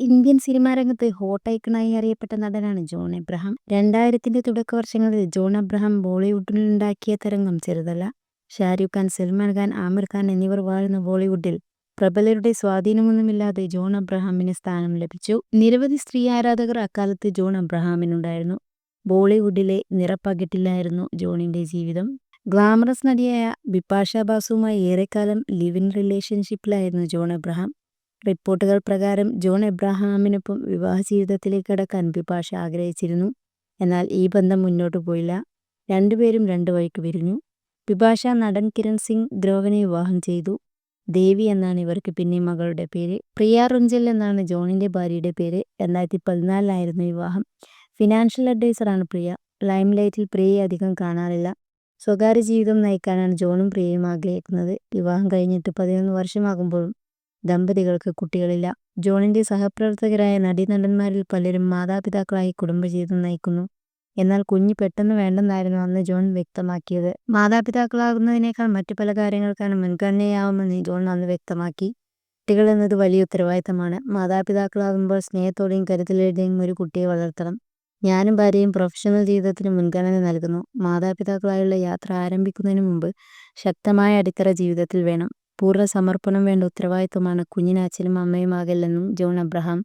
Indian cinema രംഗത്ത് hot ഐക്കണായി അറിയപ്പെട്ട നടനാണ് ജോൺ എബ്രഹാം രണ്ടായിരത്തിന്റെ തുടക്ക വർഷങ്ങളിൽ ജോൺ എബ്രഹാം ബോളിവുഡിലുണ്ടാക്കിയ തരംഗം ചെറുതല്ല. ഷാരൂഖ് ഖാൻ സൽമാൻ ഖാൻ ആമിർ ഖാൻ എന്നിവർ വാഴുന്ന ബോളിവുഡിൽ പ്രബലരുടെ സ്വാധീനമൊന്നുമില്ലാതെ ജോൺ അബ്രഹാമിന് സ്ഥാനം ലഭിച്ചു. നിരവധി സ്ത്രീ ആരാധകർ അക്കാലത്ത് ജോൺ അബ്രഹാമിനുണ്ടായിരുന്നു. ബോളിവുഡിലെ നിറപ്പകിട്ടില്ലായിരുന്നു ജോണിന്റെ ജീവിതം. ഗ്ലാമറസ് നടിയായ ബിപാഷ ബാസുമായി ഏറെക്കാലം ലിവ് ഇൻ റിലേഷൻഷിപ്പിലായിരുന്നു ജോൺ എബ്രഹാം റിപ്പോർട്ടുകൾ പ്രകാരം ജോൺ എബ്രഹാമിനൊപ്പം വിവാഹ ജീവിതത്തിലേക്ക് കടക്കാൻ ബിപാഷ ആഗ്രഹിച്ചിരുന്നു. എന്നാൽ ഈ ബന്ധം മുന്നോട്ട് പോയില്ല. രണ്ടുപേരും രണ്ടു വഴിക്ക് പിരിഞ്ഞു വിഭാഷ നടൻ കിരൺ സിംഗ് ദ്രോവനെ വിവാഹം ചെയ്തു. ദേവി എന്നാണ് ഇവർക്ക് പിന്നെ മകളുടെ പേര്. പ്രിയ റുഞ്ചൽ എന്നാണ് ജോണിന്റെ ഭാര്യയുടെ പേര്. രണ്ടായിരത്തി പതിനാലിലായിരുന്നു വിവാഹം. ഫിനാൻഷ്യൽ അഡ്വൈസറാണ് പ്രിയ. ലൈം ലൈറ്റിൽ പ്രിയയെ അധികം കാണാറില്ല. സ്വകാര്യ ജീവിതം നയിക്കാനാണ് ജോണും പ്രിയയും ആഗ്രഹിക്കുന്നത്. വിവാഹം കഴിഞ്ഞിട്ട് പതിനൊന്ന് വർഷമാകുമ്പോഴും ദമ്പതികൾക്ക് കുട്ടികളില്ല. ജോണിന്റെ സഹപ്രവർത്തകരായ നടീനടന്മാരിൽ പലരും മാതാപിതാക്കളായി കുടുംബജീവിതം നയിക്കുന്നു. എന്നാൽ കുഞ്ഞ് പെട്ടെന്ന് വേണ്ടെന്നായിരുന്നു അന്ന് ജോൺ വ്യക്തമാക്കിയത്. മാതാപിതാക്കളാകുന്നതിനേക്കാൾ മറ്റു പല കാര്യങ്ങൾക്കാണ് മുൻഗണനയാവുമെന്ന് ജോൺ അന്ന് വ്യക്തമാക്കി. കുട്ടികൾ എന്നത് വലിയ ഉത്തരവാദിത്തമാണ്. മാതാപിതാക്കളാകുമ്പോൾ സ്നേഹത്തോടെയും കരുതലോടെയും ഒരു കുട്ടിയെ വളർത്തണം. ഞാനും ഭാര്യയും പ്രൊഫഷണൽ ജീവിതത്തിന് മുൻഗണന നൽകുന്നു. മാതാപിതാക്കളായുള്ള യാത്ര ആരംഭിക്കുന്നതിന് മുമ്പ് ശക്തമായ അടിത്തറ ജീവിതത്തിൽ വേണം. പൂർണ സമർപ്പണം വേണ്ട ഉത്തരവാദിത്വമാണ് കുഞ്ഞിന് അച്ഛനും അമ്മയുമാകില്ലെന്നും ജോൺ അബ്രഹാം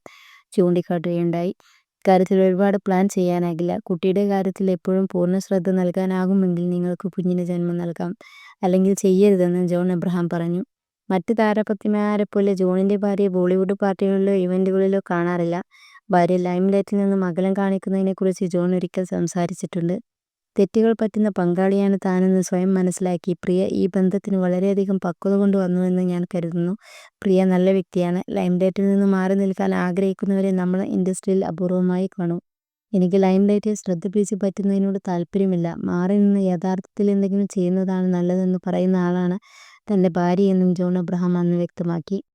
ചൂണ്ടിക്കാട്ടുകയുണ്ടായി. കാര്യത്തിൽ ഒരുപാട് പ്ലാൻ ചെയ്യാനാകില്ല. കുട്ടിയുടെ കാര്യത്തിൽ എപ്പോഴും പൂർണ ശ്രദ്ധ നൽകാനാകുമെങ്കിൽ നിങ്ങൾക്ക് കുഞ്ഞിന് ജന്മം നൽകാം. അല്ലെങ്കിൽ ചെയ്യരുതെന്ന് ജോൺ അബ്രഹാം പറഞ്ഞു. മറ്റ് താരപത്നിമാരെ പോലെ ജോണിന്റെ ഭാര്യ ബോളിവുഡ് പാർട്ടികളിലോ ഇവന്റുകളിലോ കാണാറില്ല. ഭാര്യ ലൈം ലൈറ്റിൽ നിന്നും അകലം കാണിക്കുന്നതിനെക്കുറിച്ച് ജോൺ ഒരിക്കൽ സംസാരിച്ചിട്ടുണ്ട്. തെറ്റുകൾ പറ്റുന്ന പങ്കാളിയാണ് താനെന്ന് സ്വയം മനസ്സിലാക്കി. പ്രിയ ഈ ബന്ധത്തിന് വളരെയധികം പക്വത കൊണ്ടുവന്നുവെന്ന് ഞാൻ കരുതുന്നു. പ്രിയ നല്ല വ്യക്തിയാണ്. ലൈം ഡേറ്റിൽ നിന്ന് മാറി നിൽക്കാൻ ആഗ്രഹിക്കുന്നവരെ നമ്മൾ ഇൻഡസ്ട്രിയിൽ അപൂർവമായി കാണും. എനിക്ക് ലൈം ഡേറ്റിൽ ശ്രദ്ധ പിടിച്ച് പറ്റുന്നതിനോട് താല്പര്യമില്ല. മാറി നിന്ന് യഥാർത്ഥത്തിൽ എന്തെങ്കിലും ചെയ്യുന്നതാണ് നല്ലതെന്ന് പറയുന്ന ആളാണ് തന്റെ ഭാര്യയെന്നും ജോൺ അബ്രഹാം അന്ന് വ്യക്തമാക്കി.